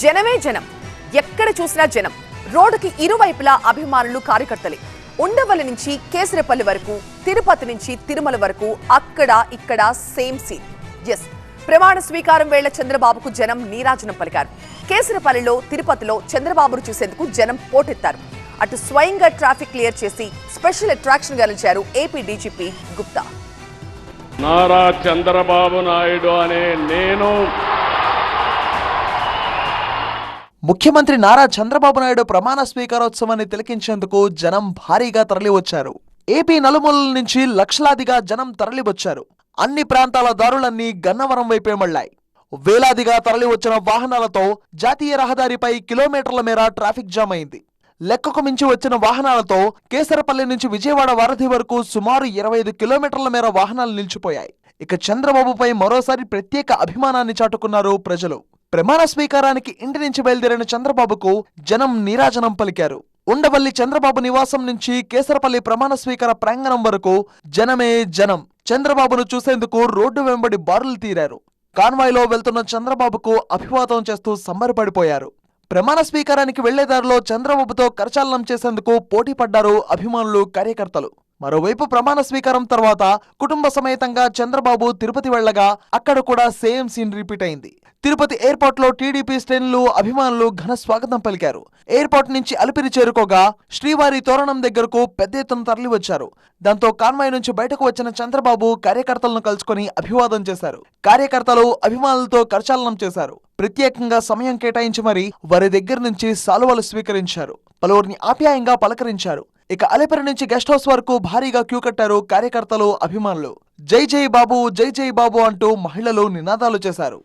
జనమే జనం. ఎక్కడ చూసినా జనం. రోడ్డుకి ఇరువైపులా అభిమానులు కార్యకర్తలే. ఉండవల్లి నుంచి కేసరపల్లి వరకు తిరుపతి నుంచి తిరుమల వరకు అక్కడ ఇక్కడ సేమ్ సీన్. ఎస్ ప్రమాణ స్వీకారం వేళ చంద్రబాబుకు జనం నీరాజనం పలికారు. కేసరపల్లిలో తిరుపతిలో చంద్రబాబును చూసేందుకు జనం పోటెత్తారు. అటు స్వయంగా ట్రాఫిక్ క్లియర్ చేసి స్పెషల్ అట్రాక్షన్గా ఏపీ డీజీపీ గుప్తా. నారా చంద్రబాబు నాయుడు అనే నేను ముఖ్యమంత్రి నారా చంద్రబాబు నాయుడు ప్రమాణ స్వీకారోత్సవాన్ని తిలకించేందుకు జనం భారీగా తరలివచ్చారు. ఏపీ నలుమూలల నుంచి లక్షలాదిగా జనం తరలివచ్చారు. అన్ని ప్రాంతాల దారులన్నీ గన్నవరం వైపే మళ్ళాయి వేలాదిగా తరలివచ్చిన వాహనాలతో జాతీయ రహదారిపై కిలోమీటర్ల మేర ట్రాఫిక్ జామ్ అయింది లెక్కకు మించి వచ్చిన వాహనాలతో కేసరపల్లి నుంచి విజయవాడ వారధి వరకు సుమారు ఇరవై ఐదు కిలోమీటర్ల మేర వాహనాలు నిలిచిపోయాయి. ఇక చంద్రబాబుపై మరోసారి ప్రత్యేక అభిమానాన్ని చాటుకున్నారు ప్రజలు. ప్రమాణ స్వీకారానికి ఇంటి నుంచి బయలుదేరిన చంద్రబాబుకు జనం నీరాజనం పలికారు. ఉండవల్లి చంద్రబాబు నివాసం నుంచి కేసరపల్లి ప్రమాణ స్వీకార ప్రాంగణం వరకు జనమే జనం. చంద్రబాబును చూసేందుకు రోడ్డు వెంబడి బారులు తీరారు. కాన్వాయ్లో వెళ్తున్న చంద్రబాబుకు అభివాదం చేస్తూ సంబరపడిపోయారు. ప్రమాణ స్వీకారానికి వెళ్ళేదారిలో చంద్రబాబుతో కరచాలనం చేసేందుకు పోటీ పడ్డారు అభిమానులు కార్యకర్తలు. మరోవైపు ప్రమాణ స్వీకారం తర్వాత కుటుంబ సమేతంగా చంద్రబాబు తిరుపతి వెళ్ళగా అక్కడ కూడా సేమ్ సీన్ రిపీట్ అయింది. తిరుపతి ఎయిర్పోర్ట్లో టీడీపీ శ్రేణులు అభిమానులు ఘన స్వాగతం పలికారు. ఎయిర్పోర్ట్ నుంచి అలిపిరి చేరుకోగా శ్రీవారి తోరణం దగ్గరకు పెద్ద ఎత్తున తరలివచ్చారు. దాంతో కాన్వాయ్ నుంచి బయటకు వచ్చిన చంద్రబాబు కార్యకర్తలను కలుసుకొని అభివాదం చేశారు. కార్యకర్తలు అభిమానులతో కరచాలనం చేశారు. ప్రత్యేకంగా సమయం కేటాయించి మరి వారి దగ్గర నుంచి సాలువలు స్వీకరించారు. పలువురిని ఆప్యాయంగా పలకరించారు. ఇక అలిపిరి నుంచి గెస్ట్ హౌస్ వరకు భారీగా క్యూ కట్టారు కార్యకర్తలు అభిమానులు. జై జై బాబు జై జై బాబు అంటూ మహిళలు నినాదాలు చేశారు.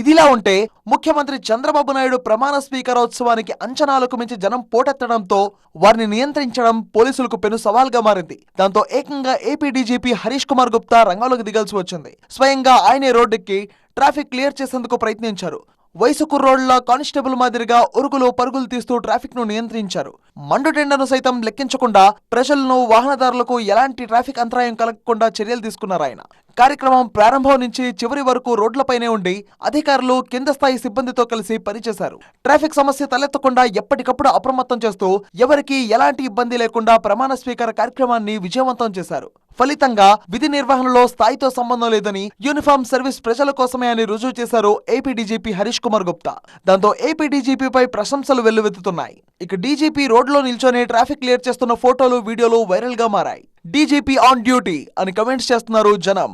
ఇదిలా ఉంటే ముఖ్యమంత్రి చంద్రబాబు నాయుడు ప్రమాణ స్వీకారోత్సవానికి అంచనాలకు మించి జనం పోటెత్తడంతో వారిని నియంత్రించడం పోలీసులకు పెను సవాల్గా మారింది. దాంతో ఏకంగా ఏపీ డీజీపీ హరీష్ కుమార్ గుప్తా రంగంలోకి దిగాల్సి వచ్చింది. స్వయంగా ఆయనే రోడ్డెక్కి ట్రాఫిక్ క్లియర్ చేసేందుకు ప్రయత్నించారు. వయసు కుర్రోళ్ళ కానిస్టేబుల్ మాదిరిగా ఉరుగులో పరుగులు తీస్తూ ట్రాఫిక్ను నియంత్రించారు మండుటెండను సైతం లెక్కించకుండా ప్రజలను వాహనదారులకు ఎలాంటి ట్రాఫిక్ అంతరాయం కలగకుండా చర్యలు తీసుకున్నారు ఆయన. కార్యక్రమం ప్రారంభం నుంచి చివరి వరకు రోడ్లపైనే ఉండి అధికారులు కింద స్థాయి సిబ్బందితో కలిసి పనిచేశారు. ట్రాఫిక్ సమస్య తలెత్తకుండా ఎప్పటికప్పుడు అప్రమత్తం చేస్తూ ఎవరికీ ఎలాంటి ఇబ్బంది లేకుండా ప్రమాణ స్వీకార కార్యక్రమాన్ని విజయవంతం చేశారు. ఫలితంగా విధి నిర్వహణలో స్థాయితో సంబంధం లేదని యూనిఫామ్ సర్వీస్ ప్రజల కోసమే అని రుజువు చేశారు ఏపీ డీజీపీ హరీష్ కుమార్ గుప్తా. దాంతో ఏపీ డీజీపీపై ప్రశంసలు వెల్లువెత్తుతున్నాయి. ఇక డీజీపీ రోడ్లో నిల్చొని ట్రాఫిక్ క్లియర్ చేస్తున్న ఫోటోలు వీడియోలు వైరల్గా మారాయి. డీజీపీ ఆన్ డ్యూటీ అని కమెంట్స్ చేస్తున్నారు జనం.